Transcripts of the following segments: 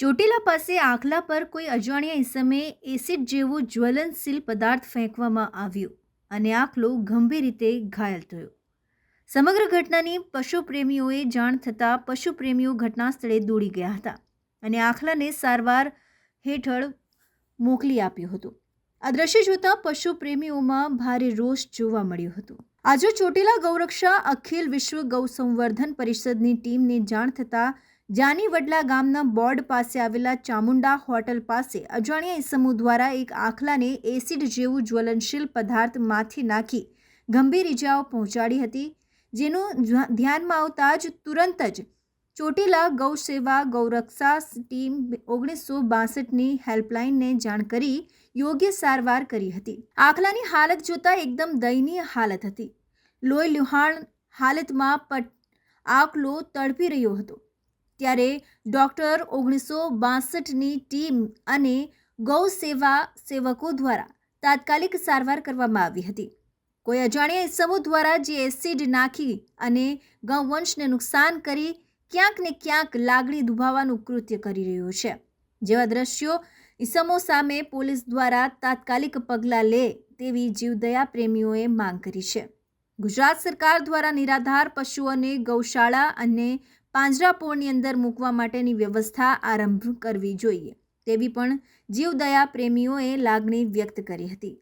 ચોટીલા પાસે આખલા પર કોઈ અજાણ્યા ઇસમે એસિડ જેવો જ્વલનશીલ પદાર્થ ફેંકવામાં આવ્યો અને આખલો ગંભીર રીતે ઘાયલ થયો. સમગ્ર ઘટનાની પશુપ્રેમીઓએ જાણ થતાં પશુપ્રેમીઓ ઘટના સ્થળે દોડી ગયા હતા અને આખલાને સારવાર હેઠળ મોકલી આપ્યો હતો. આ દ્રશ્ય જોતા પશુપ્રેમીઓમાં ભારે રોષ જોવા મળ્યો હતો. આજે ચોટીલા ગૌરક્ષા અખિલ વિશ્વ ગૌ સંવર્ધન પરિષદની ટીમને જાણ થતાં જાની વડલા ગામના બોર્ડ પાસે આવેલા ચામુંડા હોટલ પાસે અજાણ્યા ઇસમો દ્વારા એક આખલાને એસિડ જેવું જ્વલનશીલ પદાર્થ માથી નાખી ગંભીર ઇજાઓ પહોંચાડી હતી, જેનું ધ્યાનમાં આવતા જ તુરંત જ ચોટીલા ગૌસેવા ગૌરક્ષા ટીમ ઓગણીસો બાસઠની હેલ્પલાઇનને જાણ કરી યોગ્ય સારવાર કરી હતી. આખલાની હાલત જોતા એકદમ દયનીય હાલત હતી. લોહી લુહાણ હાલતમાં પટ, આકલો તડપી રહ્યો હતો. ત્યારે ડૉક્ટર ઓગણીસો બાસઠની ટીમ અને ગૌ સેવા સેવકો દ્વારા તાત્કાલિક સારવાર કરવામાં આવી હતી. કોઈ અજાણ્યા ઇસમો દ્વારા જે એસિડ નાખી અને ગૌવંશને નુકસાન કરી ક્યાંક ને ક્યાંક લાગણી દુભાવવાનું કૃત્ય કરી રહ્યું છે. જેવા દ્રશ્યો ઇસમો સામે પોલીસ દ્વારા તાત્કાલિક પગલાં લે તેવી જીવદયા પ્રેમીઓએ માંગ કરી છે. ગુજરાત સરકાર દ્વારા નિરાધાર પશુઓને ગૌશાળા અને પાંજરાપોળની અંદર મૂકવા માટેની વ્યવસ્થા આરંભ કરવી જોઈએ. તેવી પણ જીવદયા પ્રેમીઓએ લાગણી વ્યક્ત કરી હતી.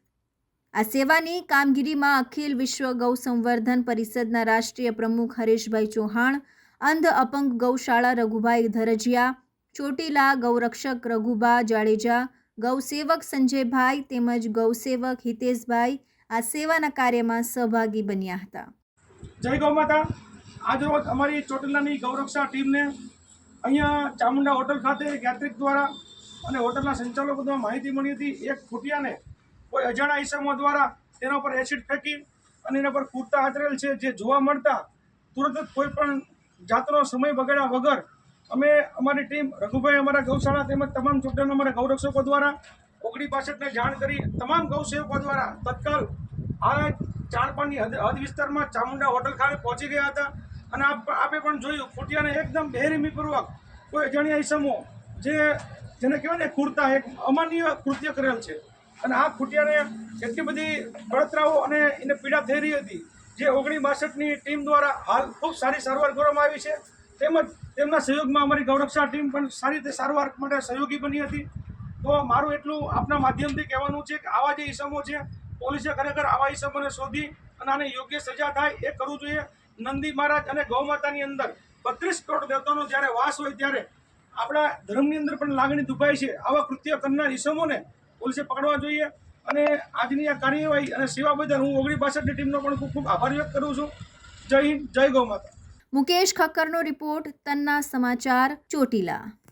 આ સેવાની કામગીરીમાં અખિલ વિશ્વ ગૌ સંવર્ધન પરિષદના રાષ્ટ્રીય પ્રમુખ હરેશભાઈ ચૌહાણ, અંધ અપંગ ગૌશાળા રઘુભાઈ ધરજિયા, ચોટીલા ગૌરક્ષક રઘુબા જાડેજા ગૌસેવક સંજયભાઈ તેમજ ગૌસેવક હિતેશભાઈ આ સેવાના કાર્યમાં સહભાગી બન્યા હતા. જય ગૌ માતા. આજરોજ અમારી ચોટીલાની ગૌરક્ષા ટીમને અહીંયા ચામુંડા હોટલ ખાતે યાત્રિક દ્વારા અને હોટલના સંચાલકો દ્વારા માહિતી મળી હતી. એક ખૂટિયાને કોઈ અજાણા ઈસમો દ્વારા તેના પર એસિડ ફેંકી અને એના પર કૂદતા આચરેલ છે. જે જોવા મળતા તુરંત જ કોઈ પણ જાતનો સમય બગાડ્યા વગર અમે અમારી ટીમ, રઘુભાઈ અમારા ગૌશાળા તેમજ તમામ ચોટીલાના અમારા ગૌરક્ષકો દ્વારા ઓગણી પાસઠને જાણ કરી તમામ ગૌસેવકો દ્વારા તત્કાલ આ હદ હદ વિસ્તારમાં ચામુંડા હોટલ ખાતે પહોંચી ગયા હતા. અને આપ પણ જોયું ખૂટિયાને એકદમ બેરમીપૂર્વક કોઈ અજાણ્યા ઈસમો જે જેને કહેવાય ને કુર્તા એક અમાન્ય કૃત્ય કરેલ છે. અને આ ખૂટિયાને એટલી બધી બળતરાઓ અને એને પીડા થઈ રહી હતી જે ઓગણી બાસઠની ટીમ દ્વારા હાલ ખૂબ સારી સારવાર કરવામાં આવી છે. તેમજ તેમના સહયોગમાં અમારી ગૌરક્ષા ટીમ પણ સારી રીતે સારવાર માટે સહયોગી બની હતી. તો મારું એટલું આપના માધ્યમથી કહેવાનું છે કે આવા જે ઈસમો છે, પોલીસે ખરેખર આવા ઈસમોને શોધી અને આને યોગ્ય સજા થાય એ કરવું જોઈએ. નંદી મહારાજ અને ગૌ માતાની અંદર બત્રીસ કરોડ દેવતાનો જ્યારે વાસ હોય ત્યારે આપણા ધર્મની અંદર પણ લાગણી દુભાય છે. આવા કૃત્ય કરનાર ઈસમોને પોલીસે પકડવા જોઈએ અને આજની આ કાર્યવાહી અને સેવા બદલ હું ઓગણી બાસઠની ટીમનો પણ ખૂબ ખૂબ આભાર વ્યક્ત કરું છું. જય હિન્દ, જય ગૌ માતા. મુકેશ ખક્કરનો રિપોર્ટ તન્ના સમાચાર ચોટીલા.